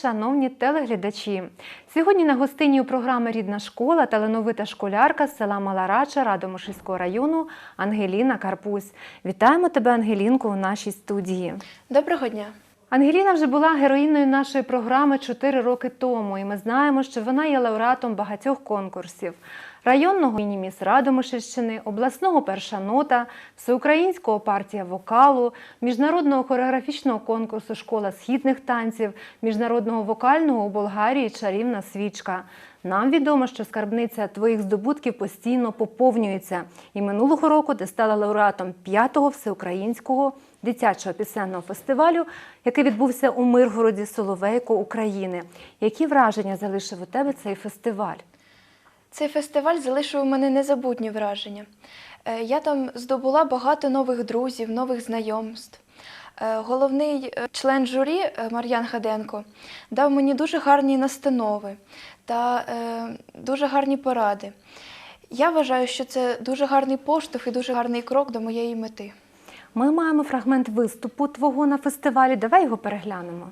шановні телеглядачі. Сьогодні на гостині у програми Рідна школа талановита школярка з села Маларача Радомишльського району Ангеліна Карпусь. Вітаємо тебе, Ангелінко, у нашій студії. Доброго дня. Ангеліна вже була героїною нашої програми 4 роки тому, і ми знаємо, що вона є лауреатом багатьох конкурсів: районного мініміс Радомишльщини, обласного перша нота, всеукраїнського партія вокалу, міжнародного хореографічного конкурсу Школа східних танців, міжнародного вокального у Болгарії Чарівна свічка. Нам відомо, що скарбниця твоїх здобутків постійно поповнюється. І минулого року ти стала лауреатом 5-го всеукраїнського дитячого пісенного фестивалю, який відбувся у Миргороді Соловейко України. Які враження залишив у тебе цей фестиваль? Цей фестиваль залишив у мене незабутні враження. Е, Я там здобула багато нових друзів, нових знайомств. Е, Головний е, член журі Мар'ян Хаденко дав мені дуже гарні настанови та дуже гарні поради. Я вважаю, що це дуже гарний поштовх і дуже гарний крок до моєї мети. Ми маємо фрагмент виступу твого на фестивалі. Давай його переглянемо.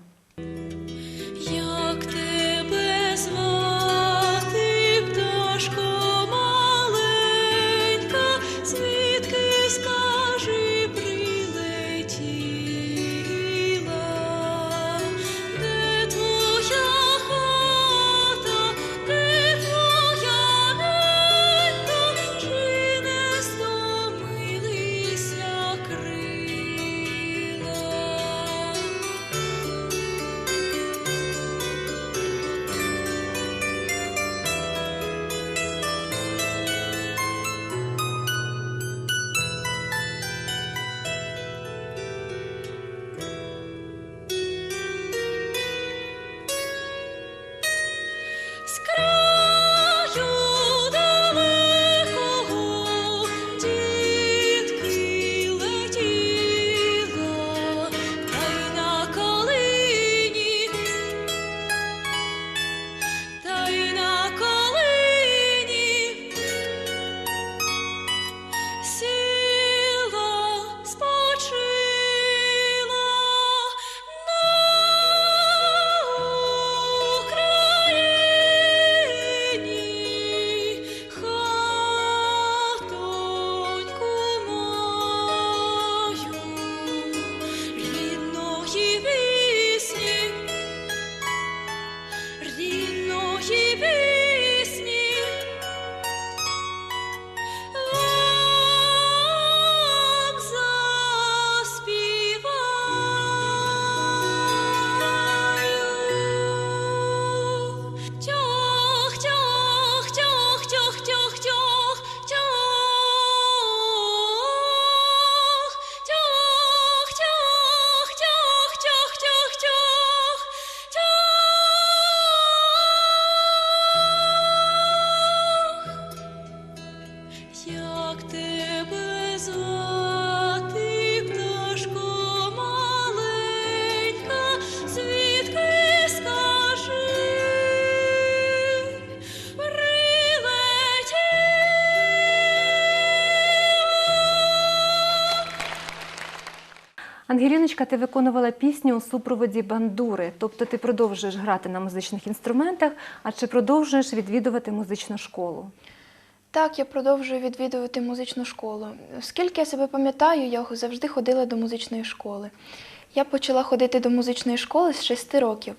Ангеліночка, ти виконувала пісню у супроводі бандури, тобто ти продовжуєш грати на музичних інструментах, а чи продовжуєш відвідувати музичну школу? Так, я продовжую відвідувати музичну школу. Скільки я себе пам'ятаю, я завжди ходила до музичної школи. Я почала ходити до музичної школи з 6 років.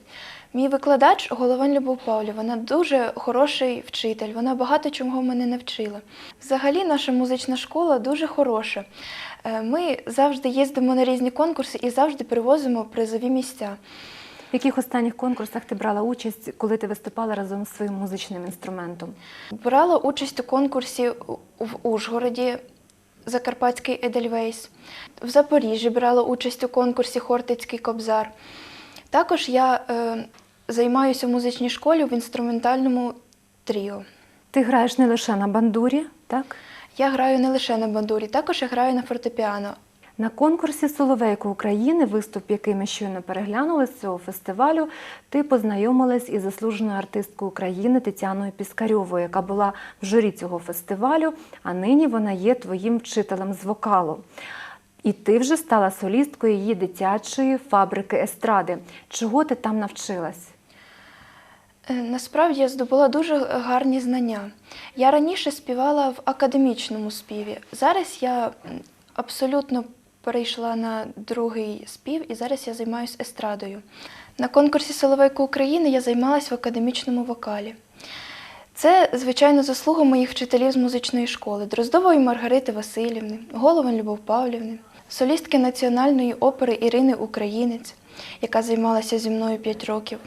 Мій викладач Головань Любов Павлів, вона дуже хороший вчитель, вона багато чого мене навчила. Взагалі, наша музична школа дуже хороша. Е, Ми завжди їздимо на різні конкурси і завжди привозимо призові місця. В яких останніх конкурсах ти брала участь, коли ти виступала разом з своїм музичним інструментом? Брала участь у конкурсі в Ужгороді Закарпатський Едельвейс. В Запоріжжі брала участь у конкурсі Хортицький Кобзар. Також я е, займаюся в музичній школі в інструментальному тріо. Ти граєш не лише на бандурі, так? Я граю не лише на бандурі, також я граю на фортепіано. На конкурсі Соловейко України, виступ, який ми щойно переглянули з цього фестивалю, ти познайомилась із заслуженою артисткою України Тетяною Піскарьовою, яка була в журі цього фестивалю, а нині вона є твоїм вчителем з вокалу. І ти вже стала солісткою її дитячої фабрики естради. Чого ти там навчилась? Е, Насправді я здобула дуже гарні знання. Я раніше співала в академічному співі. Зараз я абсолютно перейшла на другий спів і зараз я займаюся естрадою. На конкурсі Соловейко України я займалась в академічному вокалі. Це, звичайно, заслуга моїх вчителів з музичної школи Дроздової Маргарити Васильівни, Головин Любов Павлівни, солістки Національної опери Ірини Українець, яка займалася зі мною 5 років.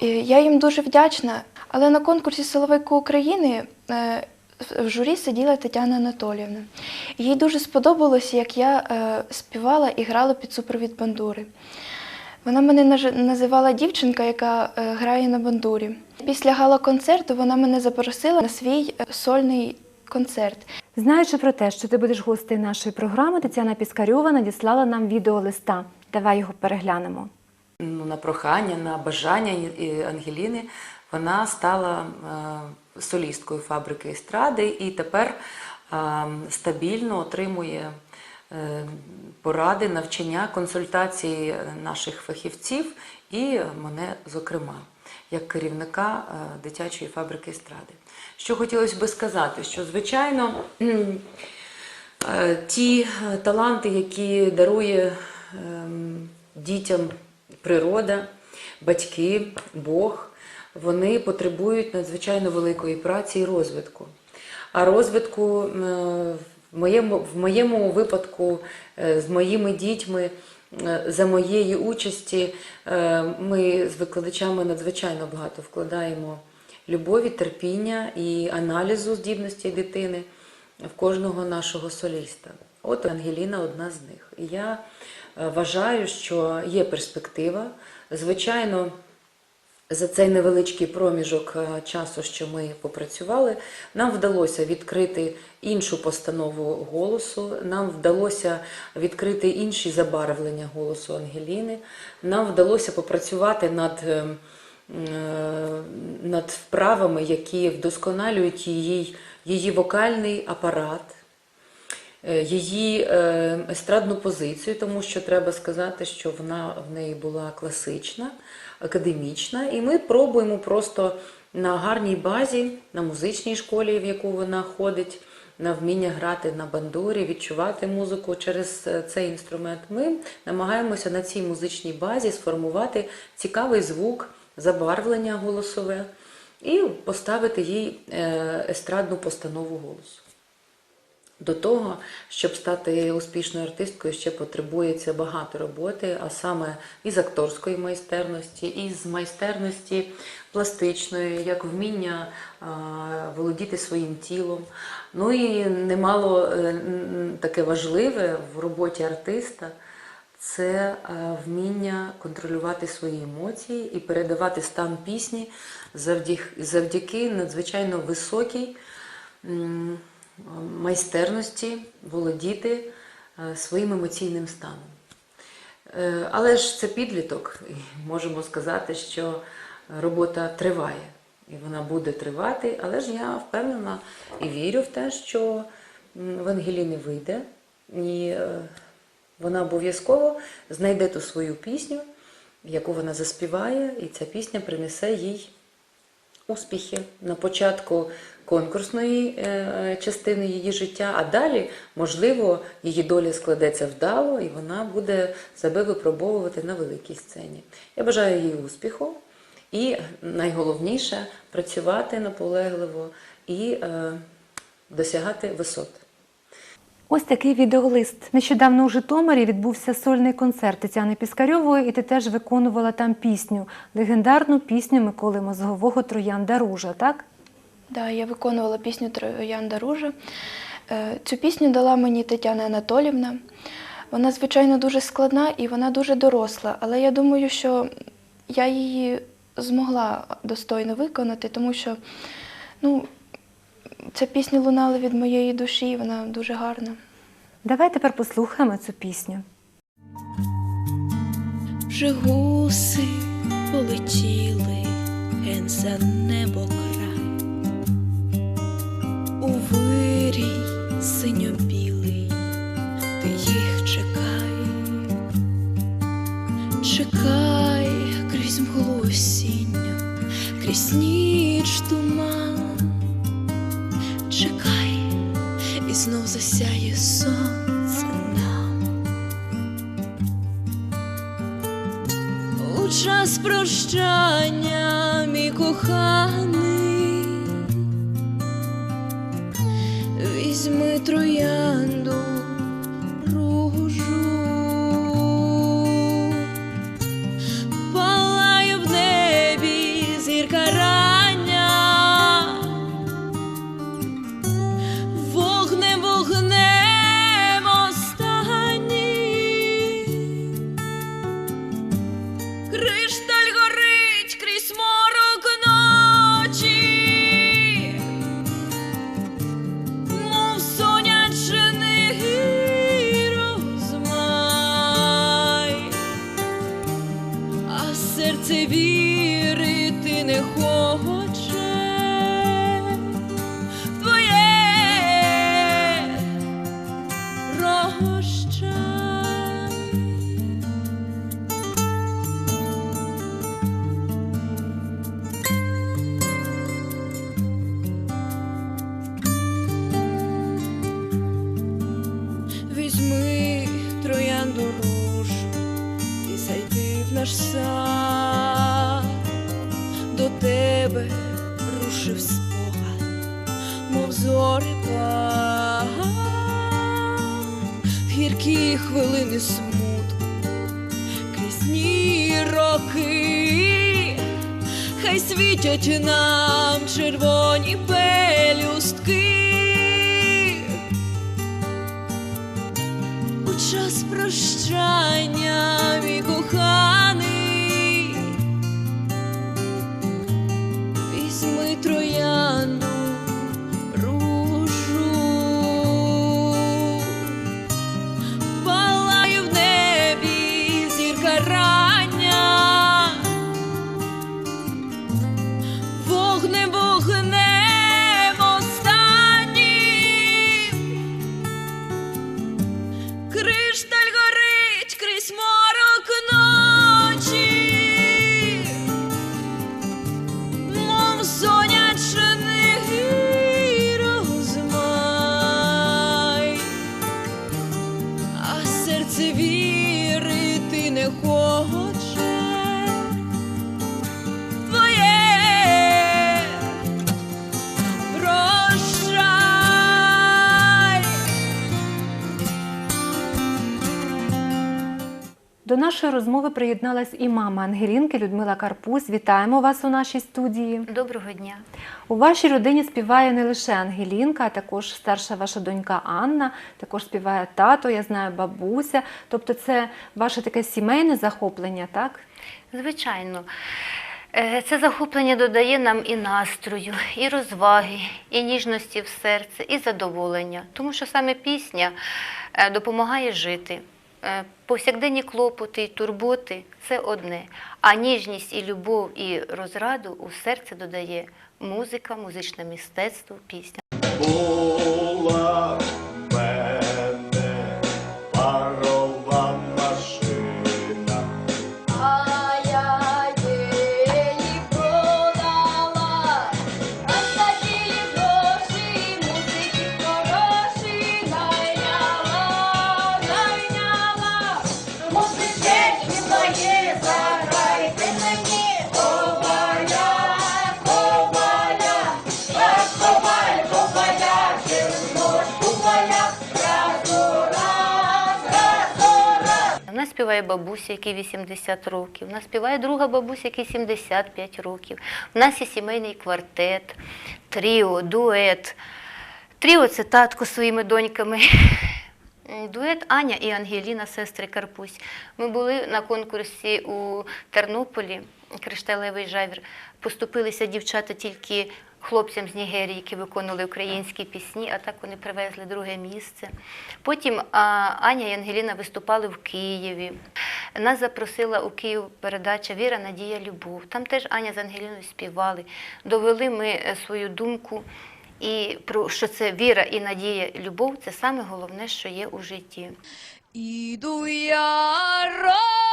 Я їм дуже вдячна, але на конкурсі Соловейко України е, в журі сиділа Тетяна Анатоліївна. Їй дуже сподобалося, як я е, співала і грала під супровід бандури. Вона мене називала дівчинка, яка е, грає на бандурі. Після гала-концерту вона мене запросила на свій сольний концерт. Знаючи про те, що ти будеш гостею нашої програми, Тетяна Піскарьова надіслала нам відеолиста. Давай його переглянемо. Ну, на прохання, на бажання Ангеліни вона стала е, солісткою фабрики естради і тепер е, стабільно отримує е, поради, навчання, консультації наших фахівців і мене, зокрема, як керівника дитячої фабрики естради. Що хотілося би сказати, що звичайно. Ті таланти, які дарує ем, дітям природа, батьки, Бог, вони потребують надзвичайно великої праці і розвитку. А розвитку е, в моєму, в моєму випадку е, з моїми дітьми е, за моєї участі ми з викладачами надзвичайно багато вкладаємо любові, терпіння і аналізу здібності дитини в кожного нашого соліста. От Ангеліна одна з них. І я вважаю, що є перспектива. Звичайно, за цей невеличкий проміжок е, часу, що ми попрацювали, нам вдалося відкрити іншу постанову голосу, нам вдалося відкрити інші забарвлення голосу Ангеліни, нам вдалося попрацювати над, е, е, над вправами, які вдосконалюють її, її вокальний апарат е, її е, естрадну позицію, тому що треба сказати, що вона в неї була класична, академічна, і ми пробуємо просто на гарній базі, на музичній школі, в яку вона ходить, на вміння грати на бандурі, відчувати музику через е, цей інструмент. Ми намагаємося на цій музичній базі сформувати цікавий звук, забарвлення голосове і поставити їй е, естрадну постанову голосу. До того, щоб стати успішною артисткою, ще потребується багато роботи, а саме із акторської майстерності, із майстерності пластичної, як вміння володіти своїм тілом. Ну і немало е, таке важливе в роботі артиста це е, вміння контролювати свої емоції і передавати стан пісні завдяки, завдяки надзвичайно високій майстерності володіти е, своїм емоційним станом. Е, Але ж це підліток, і можемо сказати, що робота триває, і вона буде тривати, але ж я впевнена і вірю в те, що в Ангеліни вийде, і е, вона обов'язково знайде ту свою пісню, яку вона заспіває, і ця пісня принесе їй успіхи на початку конкурсної е, частини її життя, а далі, можливо, її доля складеться вдало і вона буде себе випробовувати на великій сцені. Я бажаю їй успіху і найголовніше працювати наполегливо і е, досягати висот. Ось такий відеолист. Нещодавно у Житомирі відбувся сольний концерт Тетяни Піскарьової, і ти теж виконувала там пісню, легендарну пісню Миколи Мозгового Троянда Ружа, так? Да, я виконувала пісню Троянда Ружа. Е, Цю пісню дала мені Тетяна Анатолівна. Вона, звичайно, дуже складна і вона дуже доросла, але я думаю, що я її змогла достойно виконати, тому що ну, ця пісня лунала від моєї душі, вона дуже гарна. Давай тепер послухаємо цю пісню. Вже гуси полетіли ген за небо у вирій синьо-білий, ти їх чекай, чекай крізь мглу крізь ніч туман, чекай і знов засяє сонце нам. У час прощання, мій коханий. Хай світять нам червоні пелюстки. У час прощання, мій коханий, нашої розмови приєдналась і мама Ангелінки Людмила Карпусь. Вітаємо вас у нашій студії. Доброго дня. У вашій родині співає не лише Ангелінка, а також старша ваша донька Анна, також співає тато, я знаю, бабуся. Тобто це ваше таке сімейне захоплення, так? Звичайно, е, це захоплення додає нам і настрою, і розваги, і ніжності в серце, і задоволення. Тому що саме пісня е, допомагає жити. Е, Повсякденні клопоти і турботи це одне, а ніжність і любов і розраду у серце додає музика, музичне мистецтво, пісня. Нас співає бабуся, якій 80 років. Нас співає друга бабуся, якій 75 років. У нас є сімейний квартет, тріо, дует. Тріо це татко зі своїми доньками. Дует Аня і Ангеліна, сестри Карпусь. Ми були на конкурсі у Тернополі, Кришталевий жавір. Поступилися дівчата тільки хлопцям з Нігерії, які виконували українські пісні, а так вони привезли друге місце. Потім Аня і Ангеліна виступали в Києві. Нас запросила у Київ передача Віра, Надія, Любов. Там теж Аня з Ангеліною співали. Довели ми е, свою думку. І про що це віра і надія, любов це саме головне, що є у житті. Іду я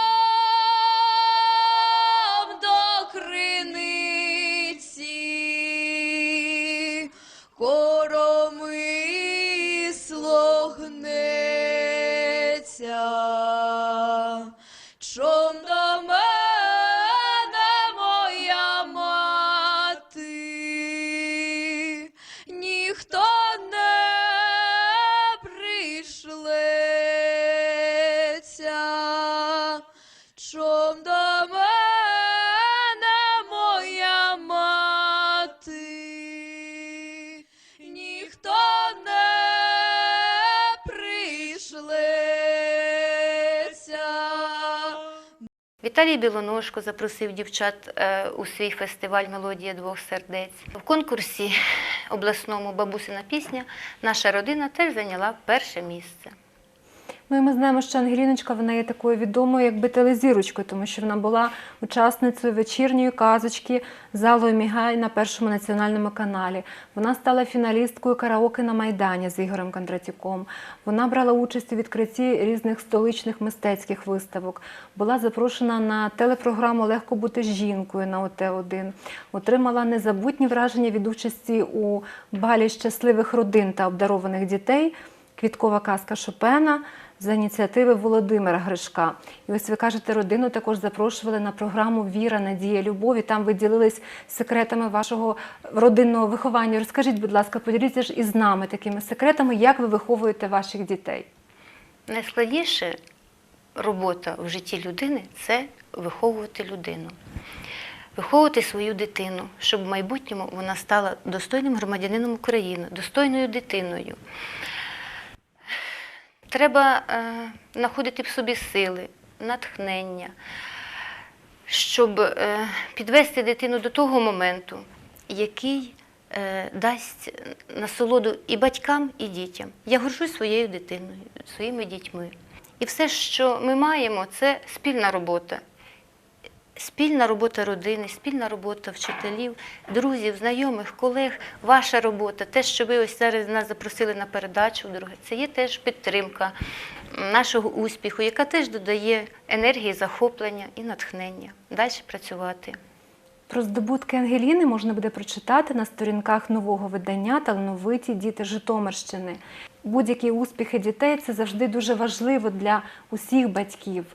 Віталій Білоножко запросив дівчат е, у свій фестиваль Мелодія двох сердець. В конкурсі обласному Бабусина пісня наша родина теж зайняла перше місце. Ну і ми знаємо, що Ангеліночка вона є такою відомою, якби телезірочкою, тому що вона була учасницею вечірньої казочки Залою Мігай на першому національному каналі. Вона стала фіналісткою караоке на Майдані з Ігорем Кондратюком. Вона брала участь у відкритті різних столичних мистецьких виставок. Була запрошена на телепрограму Легко бути жінкою на ОТ1. Отримала незабутні враження від участі у балі щасливих родин та обдарованих дітей. Квіткова казка Шопена за ініціативи Володимира Гришка. І ось ви кажете, родину також запрошували на програму Віра, Надія, Любов. І там ви ділились секретами вашого родинного виховання. Розкажіть, будь ласка, поділіться ж із нами такими секретами, як ви виховуєте ваших дітей. Найскладніша робота в житті людини це виховувати людину. Виховувати свою дитину, щоб в майбутньому вона стала достойним громадянином України, достойною дитиною. Треба е, знаходити в собі сили, натхнення, щоб е, підвести дитину до того моменту, який е, дасть насолоду і батькам, і дітям. Я горжусь своєю дитиною, своїми дітьми. І все, що ми маємо, це спільна робота. Спільна робота родини, спільна робота вчителів, друзів, знайомих, колег, ваша робота, те, що ви ось зараз нас запросили на передачу, друге, це є теж підтримка нашого успіху, яка теж додає енергії, захоплення і натхнення. Далі працювати. Про здобутки Ангеліни можна буде прочитати на сторінках нового видання Талановиті діти Житомирщини. Будь-які успіхи дітей це завжди дуже важливо для усіх батьків.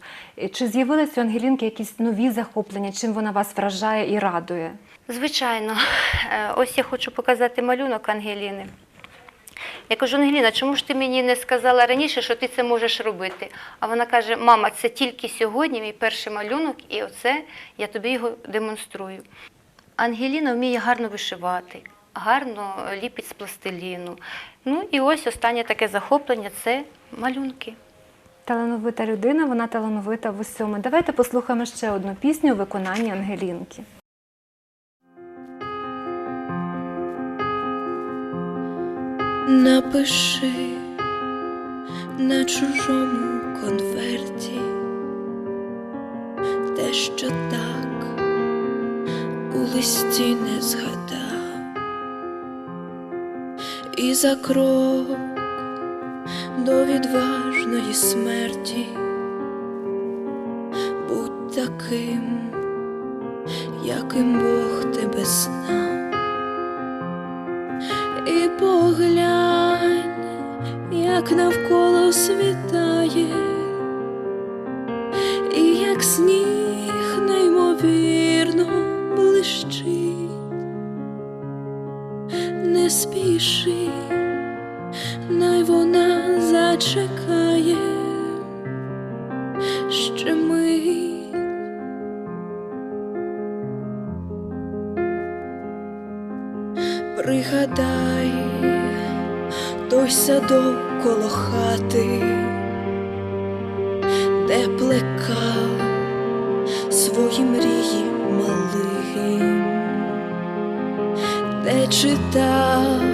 Чи з'явилися у Ангелінки якісь нові захоплення, чим вона вас вражає і радує? Звичайно, Е, ось я хочу показати малюнок Ангеліни. Я кажу, Ангеліна, чому ж ти мені не сказала раніше, що ти це можеш робити? А вона каже: мама, це тільки сьогодні мій перший малюнок, і оце я тобі його демонструю. Ангеліна вміє гарно вишивати, гарно ліпить з пластиліну. Ну і ось останнє таке захоплення це малюнки. Талановита людина, вона талановита в усьому. Давайте послухаємо ще одну пісню у виконанні Ангелінки. Напиши на чужому конверті те, що так у листі не згадав, і за крок до відважної смерті будь таким, яким Бог тебе знав. І поглянь, як навколо світає, і як сніг неймовірно блищить, спіши, най вона зачекає, ще мить. Пригадай той садок коло хати, де плекав свої мрії малим, де читав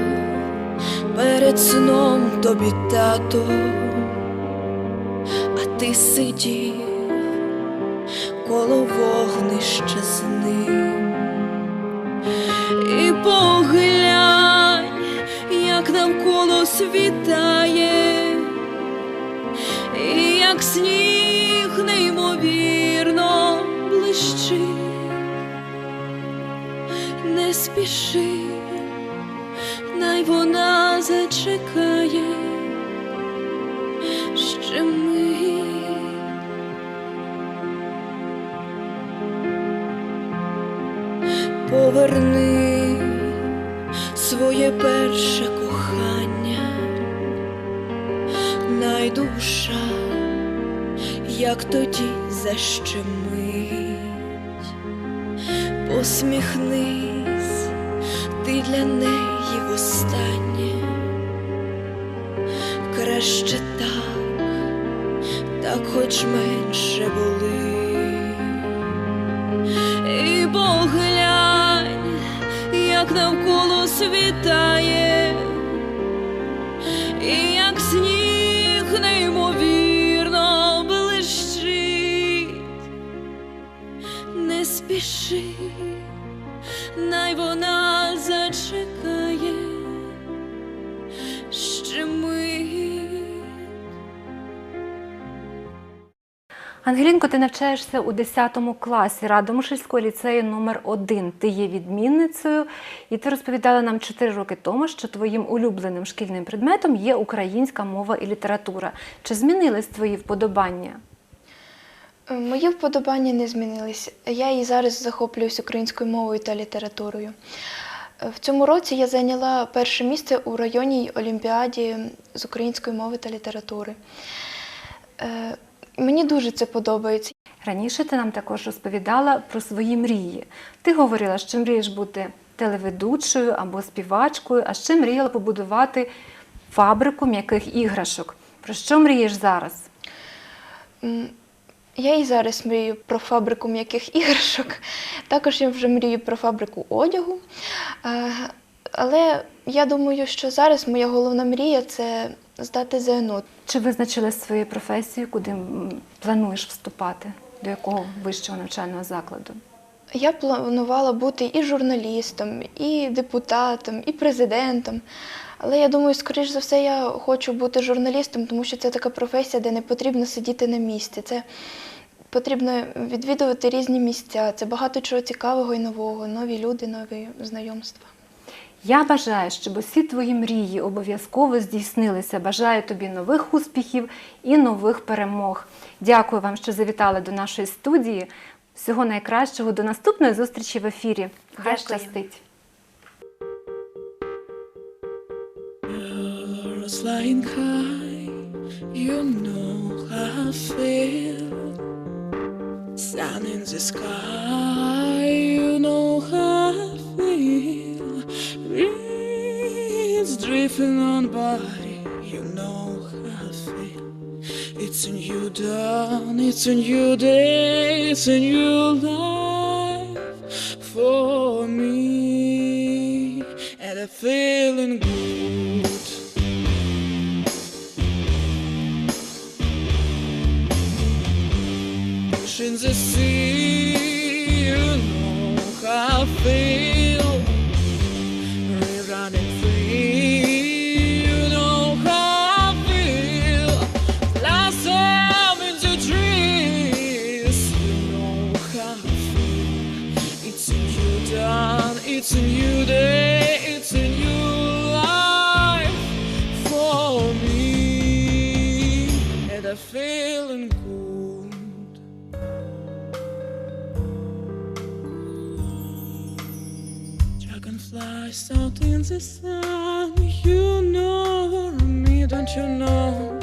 перед сном тобі тато, а ти сидів коло вогнища з ним. І поглянь, як навколо світає, і як сніг неймовірно блищить, не спіши, най вона зачекає, ще мить. Поверни своє перше кохання, найдуша, як тоді защемить, посміхнись, ти для неї востаннє, ще так, так хоч менше були. І поглянь, як навколо світає. Ангелінко, ти навчаєшся у 10 класі Радомишльського ліцею номер 1 Ти є відмінницею, і ти розповідала нам 4 роки тому, що твоїм улюбленим шкільним предметом є українська мова і література. Чи змінились твої вподобання? Е, Мої вподобання не змінились. Я і зараз захоплююсь українською мовою та літературою. Е, В цьому році я зайняла перше місце у районній олімпіаді з української мови та літератури. Е, Мені дуже це подобається. Раніше ти нам також розповідала про свої мрії. Ти говорила, що мрієш бути телеведучою або співачкою, а ще мріяла побудувати фабрику м'яких іграшок. Про що мрієш зараз? Я і зараз мрію про фабрику м'яких іграшок. Також я вже мрію про фабрику одягу. Але я думаю, що зараз моя головна мрія це здати ЗНО. Чи визначила свою професію, куди плануєш вступати? До якого вищого навчального закладу? Я планувала бути і журналістом, і депутатом, і президентом. Але я думаю, скоріш за все, я хочу бути журналістом, тому що це така професія, де не потрібно сидіти на місці. Це потрібно відвідувати різні місця. Це багато чого цікавого і нового, нові люди, нові знайомства. Я бажаю, щоб усі твої мрії обов'язково здійснилися. Бажаю тобі нових успіхів і нових перемог. Дякую вам, що завітали до нашої студії. Всього найкращого до наступної зустрічі в ефірі. Хай Дякую. щастить! Flying high, you know how I feel. Sun in the sky, you know how I feel. Breeze drifting on by, you know how I feel. It's a new dawn, it's a new day, it's a new life I'm feeling good. Dragonflies out in the sun, you know me, don't you know?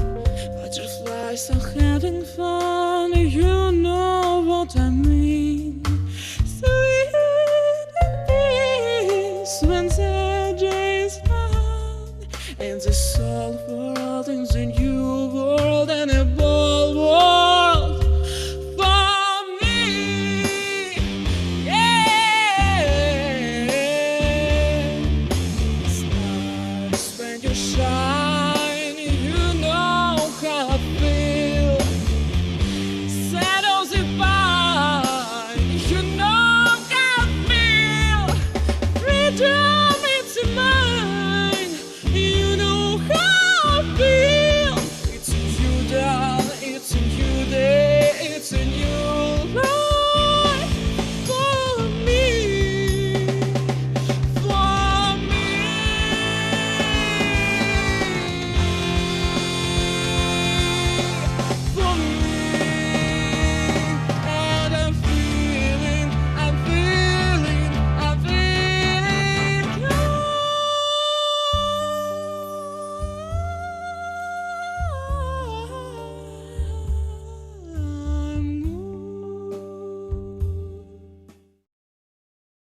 Butterflies are having